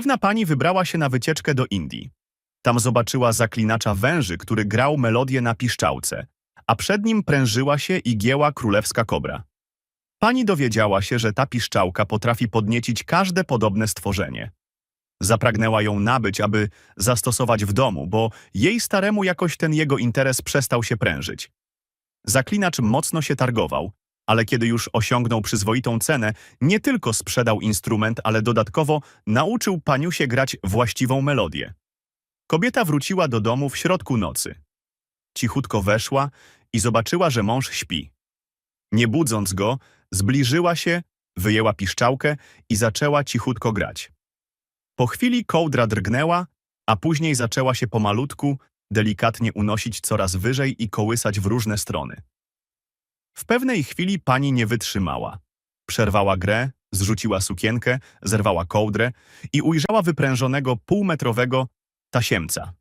Pewna pani wybrała się na wycieczkę do Indii. Tam zobaczyła zaklinacza węży, który grał melodię na piszczałce, a przed nim prężyła się i gięła królewska kobra. Pani dowiedziała się, że ta piszczałka potrafi podniecić każde podobne stworzenie. Zapragnęła ją nabyć, aby zastosować w domu, bo jej staremu jakoś ten jego interes przestał się prężyć. Zaklinacz mocno się targował, ale kiedy już osiągnął przyzwoitą cenę, nie tylko sprzedał instrument, ale dodatkowo nauczył paniusie grać właściwą melodię. Kobieta wróciła do domu w środku nocy. Cichutko weszła i zobaczyła, że mąż śpi. Nie budząc go, zbliżyła się, wyjęła piszczałkę i zaczęła cichutko grać. Po chwili kołdra drgnęła, a później zaczęła się pomalutku, delikatnie unosić coraz wyżej i kołysać w różne strony. W pewnej chwili pani nie wytrzymała. Przerwała grę, zrzuciła sukienkę, zerwała kołdrę i ujrzała wyprężonego półmetrowego tasiemca.